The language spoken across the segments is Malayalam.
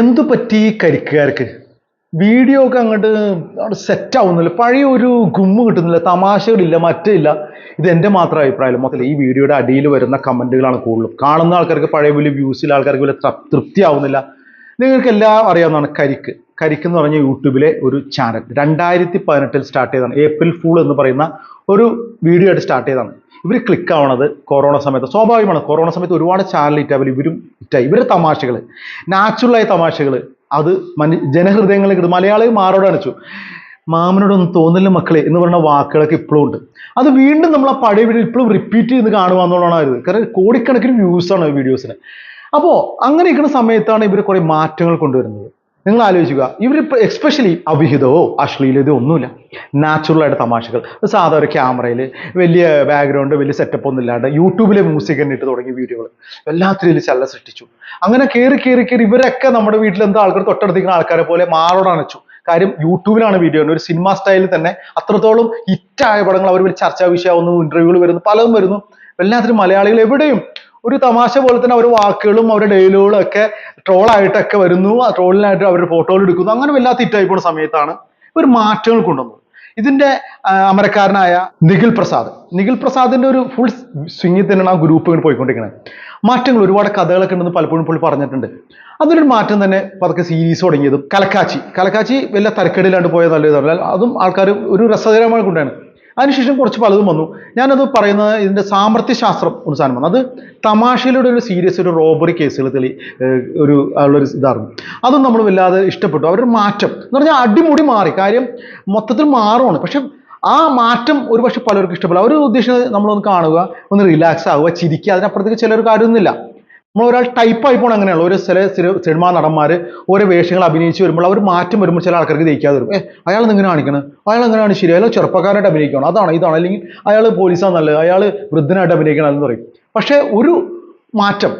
എന്തു പറ്റി കരിക്കുകാർക്ക്? വീഡിയോ ഒക്കെ അങ്ങോട്ട് സെറ്റ് ആവുന്നില്ല. പഴയ ഒരു ഗുമ്മ് കിട്ടുന്നില്ല തമാശകളില്ല മറ്റില്ല ഇത് എന്റെ മാത്രം അഭിപ്രായം മൊത്തത്തിൽ ഈ വീഡിയോയുടെ അടിയിൽ വരുന്ന കമന്റുകളാണ് കൂടുതലും. കാണുന്ന ആൾക്കാർക്ക് പഴയ വലിയ വ്യൂസിൽ ആൾക്കാർക്ക് വലിയ തൃപ്തി ആവുന്നില്ല നിങ്ങൾക്ക് എല്ലാം അറിയാവുന്നതാണ് കരിക്ക്. കരിക്ക് എന്ന് പറഞ്ഞ യൂട്യൂബിലെ ഒരു ചാനൽ രണ്ടായിരത്തി പതിനെട്ടിൽ സ്റ്റാർട്ട് ചെയ്തതാണ്. ഏപ്രിൽ ഫൂൾ എന്ന് പറയുന്ന ഒരു വീഡിയോ ആയിട്ട് സ്റ്റാർട്ട് ചെയ്തതാണ്. ഇവർ ക്ലിക്ക് ആവണത് കൊറോണ സമയത്ത്. സ്വാഭാവികമാണ് കൊറോണ സമയത്ത് ഒരുപാട് ചാനൽ അവർ ഇവരും ഇറ്റായി ഇവരുടെ തമാശകൾ നാച്ചുറലായ തമാശകൾ അത് മനു ജനഹൃദയങ്ങളിൽ കിട്ടും മലയാളികൾ മാറോട് അണിച്ചു മാമനോടൊന്നും തോന്നില്ല മക്കളെ എന്ന് പറയുന്ന വാക്കുകളൊക്കെ ഇപ്പോഴും ഉണ്ട്. അത് വീണ്ടും നമ്മൾ ആ പഴയ വീഡിയോ ഇപ്പോഴും റിപ്പീറ്റ് ചെയ്ത് കാണുക എന്നുള്ളതാണ് ഇത് കാരണം കോടിക്കണക്കിന് വ്യൂസാണ് വീഡിയോസിന് അപ്പോൾ അങ്ങനെ ഇരിക്കുന്ന സമയത്താണ് ഇവർ കുറേ മാറ്റങ്ങൾ കൊണ്ടുവരുന്നത്. നിങ്ങൾ ആലോചിക്കുക ഇവർ എക്സ്പെഷ്യലി അവിഹിതമോ അശ്ലീലതയോ ഒന്നുമില്ല. നാച്ചുറൽ ആയിട്ട് തമാശകൾ. സാധാ ഒരു ക്യാമറയിൽ വലിയ ബാക്ക്ഗ്രൗണ്ട് വലിയ സെറ്റപ്പ് ഒന്നും ഇല്ലാണ്ട് യൂട്യൂബിലെ മ്യൂസിക് തന്നെ ഇട്ട് തുടങ്ങിയ വീഡിയോകൾ എല്ലാത്തിലും ചല്ല സൃഷ്ടിച്ചു. അങ്ങനെ കയറി കയറി കയറി ഇവരൊക്കെ നമ്മുടെ വീട്ടിൽ എന്താ ആൾക്കാർ തൊട്ടടുത്തിരിക്കുന്ന ആൾക്കാരെ പോലെ മാറോടണച്ചു കാര്യം യൂട്യൂബിലാണ് വീഡിയോ ഒരു സിനിമ സ്റ്റൈലിൽ തന്നെ അത്രത്തോളം ഹിറ്റായ പടങ്ങൾ അവർ വലിയ ചർച്ചാ വിഷയമാവുന്നു ഇന്റർവ്യൂകൾ വരുന്നു പലതും വരുന്നു. എല്ലാത്തിനും മലയാളികൾ എവിടെയും ഒരു തമാശ പോലെ തന്നെ അവരുടെ വാക്കുകളും അവരുടെ ഡയലോഗുകളും ഒക്കെ ട്രോളായിട്ടൊക്കെ വരുന്നു. ആ ട്രോളിനായിട്ട് അവരുടെ ഫോട്ടോകൾ എടുക്കുന്നു. അങ്ങനെ വല്ലാത്ത ഹിറ്റായി പോകുന്ന സമയത്താണ് ഒരു മാറ്റങ്ങൾ കൊണ്ടുവന്നത്. ഇതിന്റെ ആഹ് അമരക്കാരനായ നിഖിൽ പ്രസാദ്. നിഖിൽ പ്രസാദിന്റെ ഒരു ഫുൾ സ്വിങ്ങിൽ തന്നെയാണ് ആ ഗ്രൂപ്പ് ഇങ്ങനെ പോയിക്കൊണ്ടിരിക്കുന്നത്. മാറ്റങ്ങൾ ഒരുപാട് കഥകളൊക്കെ ഉണ്ടെന്ന് പലപ്പോഴും പുള്ളി പറഞ്ഞിട്ടുണ്ട്. അതിലൊരു മാറ്റം തന്നെ പതുക്കെ സീരീസ് തുടങ്ങിയതും. കലക്കാച്ചി. കലക്കാച്ചി വലിയ തരക്കേടില്ലാണ്ട് നല്ലതല്ല അതും ആൾക്കാർ ഒരു രസകരമായി കൊണ്ടാണ്. അതിനുശേഷം കുറച്ച് പലതും വന്നു. ഞാനത് പറയുന്നത് ഇതിന്റെ സാമർത്ഥ്യശാസ്ത്രം ഒന്ന് സാധനം വന്നു. അത് തമാശയിലൂടെ ഒരു സീരിയസ് ഒരു റോബറി കേസുകൾ തെളി ഒരു ഉള്ളൊരു ഇതായിരുന്നു. അതും നമ്മൾ വല്ലാതെ ഇഷ്ടപ്പെട്ടു. അവരുടെ മാറ്റം. എന്ന് പറഞ്ഞാൽ അടിമുടി മാറി. കാര്യം മൊത്തത്തിൽ മാറുവാണ്. പക്ഷെ ആ മാറ്റം ഒരു പക്ഷെ പലർക്കും ഇഷ്ടപ്പെടില്ല. അവർ ഉദ്ദേശിച്ചത് നമ്മളൊന്ന് കാണുക ഒന്ന് റിലാക്സ് ആവുക ചിരിക്കുക. അതിനപ്പുറത്തേക്ക് ചിലർ കാര്യമൊന്നുമില്ല. നമ്മൾ ഒരാൾ ടൈപ്പ് ആയി പോകണം അങ്ങനെയുള്ള ഒരു ചില സിനി- സിനിമാ നടന്മാർ ഓരോ വേഷങ്ങൾ അഭിനയിച്ച് വരുമ്പോൾ അവർ മാറ്റം വരുമ്പോൾ ചില ആൾക്കാർക്ക് ദഹിക്കാതെ വരും. ഏ അയാൾ എങ്ങനെ കാണിക്കണം? അയാൾ എങ്ങനെയാണ് ശരി? അയാൾ ചെറുപ്പക്കാരായിട്ട് അഭിനയിക്കണം? അതാണ്? ഇതാണ്? അല്ലെങ്കിൽ അയാൾ പോലീസാണ് നല്ലത്. അയാൾ വൃദ്ധനായിട്ട് അഭിനയിക്കണം എന്ന് പറയും. പക്ഷേ ഒരു മാറ്റം.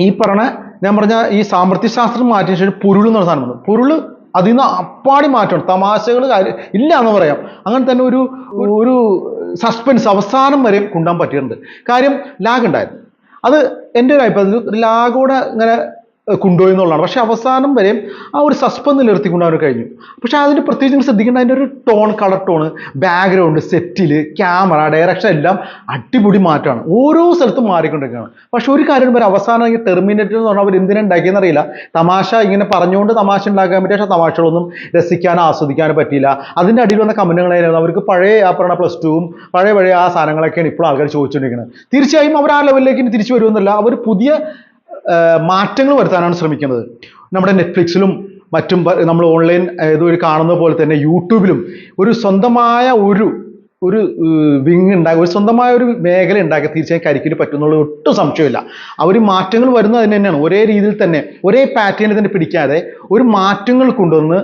ഈ പറഞ്ഞ ഞാൻ പറഞ്ഞ ഈ സാമ്പത്തിക ശാസ്ത്രം മാറ്റിയ ശേഷം പൊരുൾ എന്ന് പറഞ്ഞ സാധനം പൊരുൾ അതിൽ നിന്ന് അപ്പാടി മാറ്റണം തമാശകൾ ഇല്ല എന്ന് പറയാം. അങ്ങനെ തന്നെ ഒരു ഒരു സസ്പെൻസ് അവസാനം വരെ കൊണ്ടുപോകാൻ പറ്റിയിട്ടുണ്ട്. കാര്യം ലാഗ് ഉണ്ടായിരുന്നു. അത് എന്റെ ഒരു അഭിപ്രായത്തിൽ ലാഗോടെ ഇങ്ങനെ കൊണ്ടുപോയി എന്നുള്ളതാണ് പക്ഷെ അവസാനം വരെ ആ ഒരു സസ്പെൻസ് നിലനിർത്തിക്കൊണ്ട് അവർ കഴിഞ്ഞു. പക്ഷെ അതിന് പ്രത്യേകിച്ച് നിങ്ങൾ ശ്രദ്ധിക്കേണ്ട അതിന്റെ ഒരു ടോൺ കളർ ടോണ് ബാക്ക്ഗ്രൗണ്ട് സെറ്റിൽ ക്യാമറ ഡയറക്ഷൻ എല്ലാം അടിപൊളി മാറ്റമാണ്. ഓരോ സ്ഥലത്തും മാറിക്കൊണ്ടിരിക്കുകയാണ്. പക്ഷെ ഒരു കാര്യം വരെ അവസാനം ഈ ടെർമിനേറ്റർ എന്ന് പറഞ്ഞാൽ അവർ എന്തിനാ ഉണ്ടാക്കിയെന്ന് അറിയില്ല. തമാശ ഇങ്ങനെ പറഞ്ഞുകൊണ്ട് തമാശ ഉണ്ടാക്കാൻ പറ്റിയ പക്ഷേ തമാശകളൊന്നും രസിക്കാനോ ആസ്വദിക്കാനോ പറ്റിയില്ല. അതിന്റെ അടിയിൽ വന്ന കമന്റുകളായിരുന്നു അവർക്ക് പഴയ ആ പറഞ്ഞ പ്ലസ് ടുവും പഴയ പഴയ ആ സാധനങ്ങളൊക്കെയാണ് ഇപ്പോൾ ആൾക്കാർ ചോദിച്ചുകൊണ്ടിരിക്കുന്നത്. തീർച്ചയായും അവർ ആ ലെവലിലേക്ക് തിരിച്ചു വരുമെന്നല്ല. അവർ പുതിയ മാറ്റങ്ങൾ വരുത്താനാണ് ശ്രമിക്കുന്നത്. നമ്മുടെ നെറ്റ്ഫ്ലിക്സിലും മറ്റും നമ്മൾ ഓൺലൈൻ ഇതുവഴി കാണുന്ന പോലെ തന്നെ യൂട്യൂബിലും ഒരു സ്വന്തമായ ഒരു ഒരു വിങ് ഉണ്ടാകും ഒരു സ്വന്തമായ ഒരു മേഖല ഉണ്ടാക്കി തീർച്ചയായും കരിക്കിന് പറ്റുന്നുള്ള ഒട്ടും സംശയമില്ല അവർ മാറ്റങ്ങൾ വരുന്നത് അതിന് തന്നെയാണ്. ഒരേ രീതിയിൽ തന്നെ ഒരേ പാറ്റേണിൽ തന്നെ പിടിക്കാതെ ഒരു മാറ്റങ്ങൾ കൊണ്ടുവന്ന്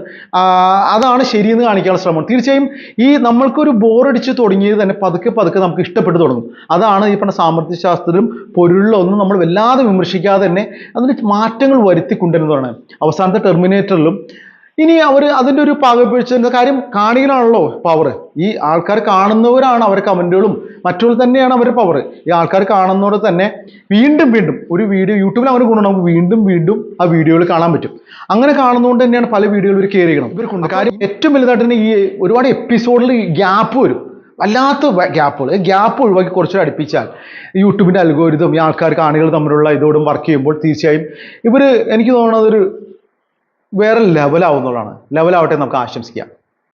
അതാണ് ശരിയെന്ന് കാണിക്കാനുള്ള ശ്രമം. തീർച്ചയായും ഈ നമ്മൾക്കൊരു ബോറടിച്ച് തുടങ്ങിയത് തന്നെ പതുക്കെ പതുക്കെ നമുക്ക് ഇഷ്ടപ്പെട്ടു തുടങ്ങും. അതാണ് ഈ പറഞ്ഞ സാമ്പത്തിക ശാസ്ത്രം പൊരുളിലൊന്നും നമ്മൾ വല്ലാതെ വിമർശിക്കാതെ തന്നെ അതിന് മാറ്റങ്ങൾ വരുത്തി കൊണ്ടുവരുന്നതാണ് അവസാനത്തെ ടെർമിനേറ്ററിലും ഇനി അവർ അതിന്റെ ഒരു പാകപ്പിഴിച്ച കാര്യം? കാണികളാണല്ലോ പവർ ഈ ആൾക്കാർ കാണുന്നവരാണ് അവർ കമന്റുകളും മറ്റുള്ള തന്നെയാണ് അവരുടെ പവർ ഈ ആൾക്കാർ കാണുന്നതോടെ തന്നെ വീണ്ടും വീണ്ടും ഒരു വീഡിയോ യൂട്യൂബിൽ അവർ ഗുണം നമുക്ക് വീണ്ടും വീണ്ടും ആ വീഡിയോകൾ കാണാൻ പറ്റും. അങ്ങനെ കാണുന്നതുകൊണ്ട് തന്നെയാണ് പല വീഡിയോകൾ ഇവർ കയറിയണം ഇവർക്കുണ്ട്. കാര്യം ഏറ്റവും വലുതായിട്ട് തന്നെ ഈ ഒരുപാട് എപ്പിസോഡിൽ ഗ്യാപ്പ് വരും. വല്ലാത്ത ഗ്യാപ്പുകൾ ഗ്യാപ്പ് ഒഴിവാക്കി കുറച്ചുകൂടെ അടുപ്പിച്ചാൽ യൂട്യൂബിന്റെ അൽഗോരിതം ഈ ആൾക്കാർ കാണികൾ തമ്മിലുള്ള ഇതോടും വർക്ക് ചെയ്യുമ്പോൾ തീർച്ചയായും ഇവർ എനിക്ക് തോന്നുന്നത് ഒരു വേറെ ലെവലാവുന്നതാണ് ലെവലാവട്ടെ നമുക്ക് ആശംസിക്കാം.